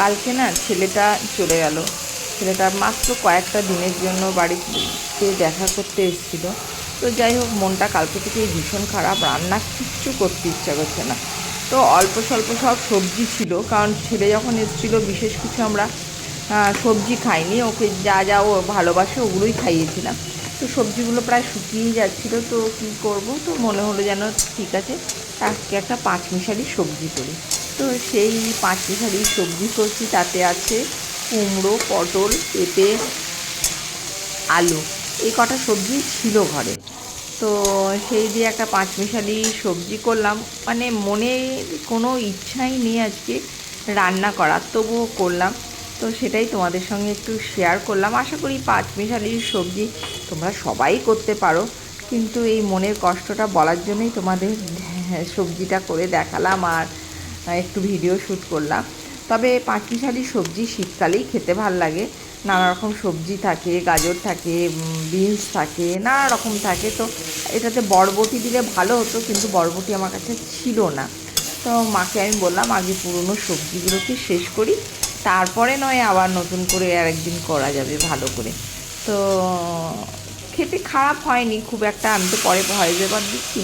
কালকে না ছেলেটা চলে গেল। ছেলেটা মাত্র কয়েকটা দিনের জন্য বাড়িতে দেখা করতে এসেছিল। তো যাই হোক, মনটা কালকে থেকেই ভীষণ খারাপ, রান্না কিচ্ছু করতে ইচ্ছা করছে না। তো অল্প স্বল্প সব সবজি ছিল, কারণ ছেলে যখন এসেছিল, বিশেষ কিছু আমরা সবজি খাইনি। ওকে যা যা ও ভালোবাসে, ওগুলোই খাইয়েছিলাম। তো সবজিগুলো প্রায় শুকিয়েই যাচ্ছিল, তো কী করব? তো মনে হলো যেন ঠিক আছে, আজকে একটা পাঁচমিশালি সবজি করি। তো সেই পাঁচমিশালি সবজি করছি, তাতে আছে কুমড়ো, পটল, পেঁপে, আলু। এই কটা সবজি ছিল ঘরে। তো সেই দিয়ে একটা পাঁচমিশালি সবজি করলাম। মানে মনে কোনো ইচ্ছাই নেই আজকে রান্না করার, তবুও করলাম। তো সেটাই তোমাদের সঙ্গে একটু শেয়ার করলাম। আশা করি পাঁচমিশালি সবজি তোমরা সবাই করতে পারো। কিন্তু এই মনের কষ্টটা বলার জন্যই তোমাদের সবজিটা করে দেখালাম আর একটু ভিডিও শ্যুট করলাম। তবে পাঁচমিশালি সবজি শীতকালেই খেতে ভালো লাগে। নানা রকম সবজি থাকে, গাজর থাকে বিনস থাকে, নানা রকম থাকে। তো এটাতে বরবটি দিলে ভালো হতো, কিন্তু বরবটি আমার কাছে ছিল না। তো মাকে আমি বললাম, আগে পুরনো সবজিগুলোকে শেষ করি। তারপরে নয়, আবার নতুন করে আর একদিন করা যাবে ভালো করে। তো খেতে খারাপ হয়নি, খুব একটা, আমি তো পরে ভয় এবার দিচ্ছি।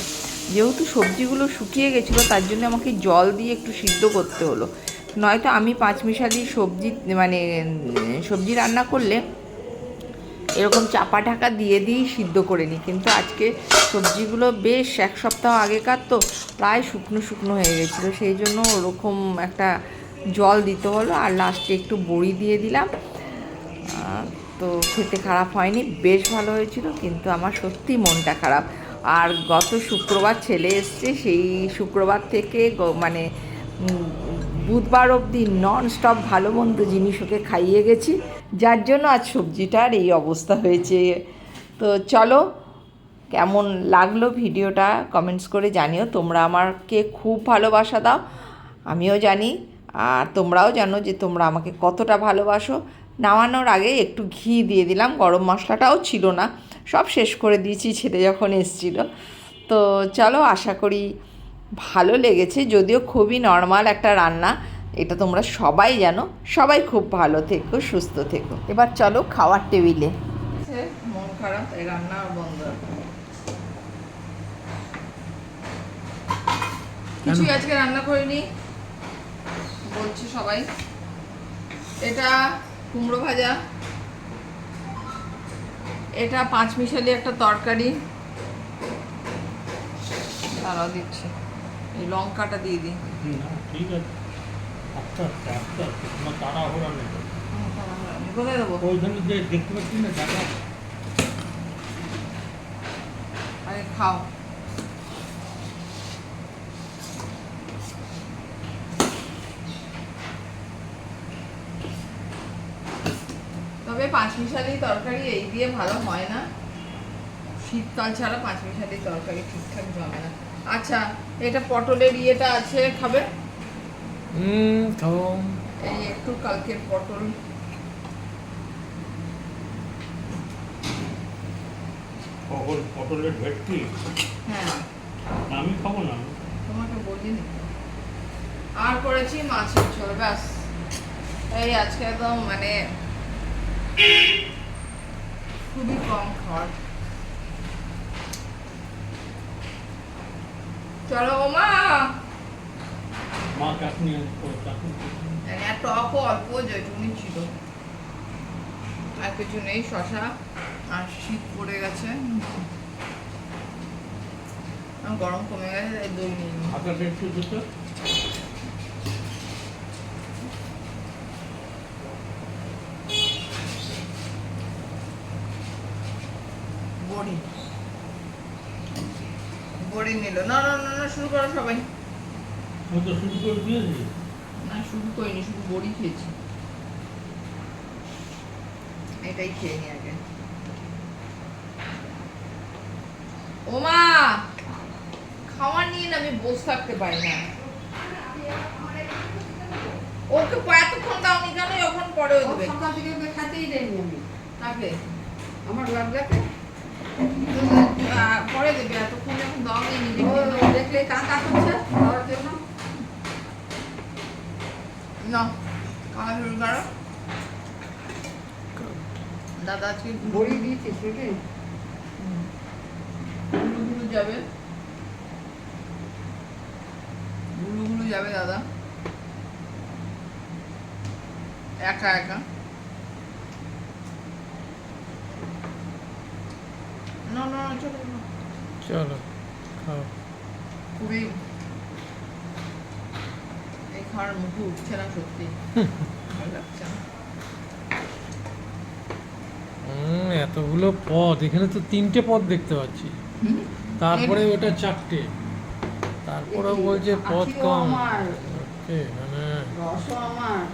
যেহেতু সবজিগুলো শুকিয়ে গেছিল, তার জন্য আমাকে জল দিয়ে একটু সিদ্ধ করতে হলো। নয়তো আমি পাঁচমিশালি সবজি মানে সবজি রান্না করলে এরকম চাপা ঢাকা দিয়ে দিয়েই সিদ্ধ করে নিই। কিন্তু আজকে সবজিগুলো বেশ এক সপ্তাহ আগেকার তো, প্রায় শুকনো শুকনো হয়ে গেছিল। সেই জন্য ওরকম একটা জল দিতে হলো আর লাস্টে একটু বড়ি দিয়ে দিলাম। তো খেতে খারাপ হয়নি, বেশ ভালো হয়েছিল, কিন্তু আমার সত্যি মনটা খারাপ। আর গত শুক্রবার ছেলে এসছে, সেই শুক্রবার থেকে মানে বুধবার অবধি নন স্টপ ভালো মন্দ জিনিস ওকে খাইয়ে গেছি। যার জন্য আজ সবজিটার এই অবস্থা হয়েছে। তো চলো, কেমন লাগল ভিডিওটা কমেন্টস করে জানিও। তোমরা আমাকে খুব ভালোবাসা দাও। আমিও জানি আর তোমরাও জানো যে তোমরা আমাকে কতটা ভালোবাসো। নামানোর আগে একটু ঘি দিয়ে দিলাম গরম মশলাটাও ছিল না। সব শেষ করে দিয়েছি ছেলে যখন এসেছিল। তো চলো আশা করি ভালো লেগেছে। যদিও খুবই নর্মাল একটা রান্না এটা তোমরা সবাই জানো। সবাই খুব ভালো থেকো সুস্থ থেকো। এবার চলো খাওয়ার টেবিলে। মন খারাপ তাই রান্না বন্ধ কিছুই আজকে রান্না করিনি। বলছে সবাই। এটা কুমড়ো ভাজা। এটা পাঁচ মিশালি একটা তরকারি। তারাও দিচ্ছি। এই লঙ্কাটা দিয়ে দিই। ঠিক আছে। আস্তে আস্তে আস্তে আস্তে তোমার তাড়াহুড়া নেই। কোথায় দেবো? ওইখানে যে দেখতে পাচ্ছি না জায়গা আরে খাও। পাঁচমিশালি তরকারি এই দিয়ে ভালো হয় না। শীতকাল ছাড়া পাঁচমিশালি তরকারি ঠিকঠাক জমে না। আচ্ছা এটা পটলের ইয়েটা আছে খাবে? হুম এই একটু কালকের পটল। পটল পটলের ভেটকি? হ্যাঁ। আমি খাব না। তোমাকে বলিনি। আর করেছি মাছের ঝোল ব্যাস। এই আজকে একদম মানে খুবই কম খাওয়ার। চলো ও মা। মা চাটনি চাটনি টক অল্প যেটুকুনি ছিল। আর কিছু নেই শশা আর শীত পড়ে গেছে। গরম কমে গেছে দই নিয়ে নিই। আটা একটু দিতে বড়ি। বড়ি নিল। না না না না শুরু করো সবাই। আমি তো শুরু করে দিয়েছি। না শুরু করিনি শুধু বড়ি খেয়েছি। এটাই খেয়ে নি আগে। ওমা! খাওয়ার নিয়ে না আমি বসে থাকতে পারি না। ওকে এতক্ষণ দাওনি কেন? যখন পরেও দেবে। সকাল থেকে খাতেই দেয়নি আমি। তাকে আমার আহ, পরে দেবে এতক্ষণ যখন দাওনি নিজে ও খেয়ে নাও। দেখলে কা কা করছে খাওয়ার জন্য? না খাওয়া শুরু করো দাদা আজকে বড়ি দিয়েছিস নাকি গুলু গুলু যাবে। যাবে দাদা। একা একা। না না না, চলো চলো। চলো খাও। খুবই এই খাওয়ার মুখে উঠছে না সত্যি। ভালো লাগছে না। এতগুলো পদ এখানে তো তিনটে পদ দেখতে পাচ্ছি। তারপরে ওটা চারটে। তারপরে বলছে পদ কম। মানে রসও আমার।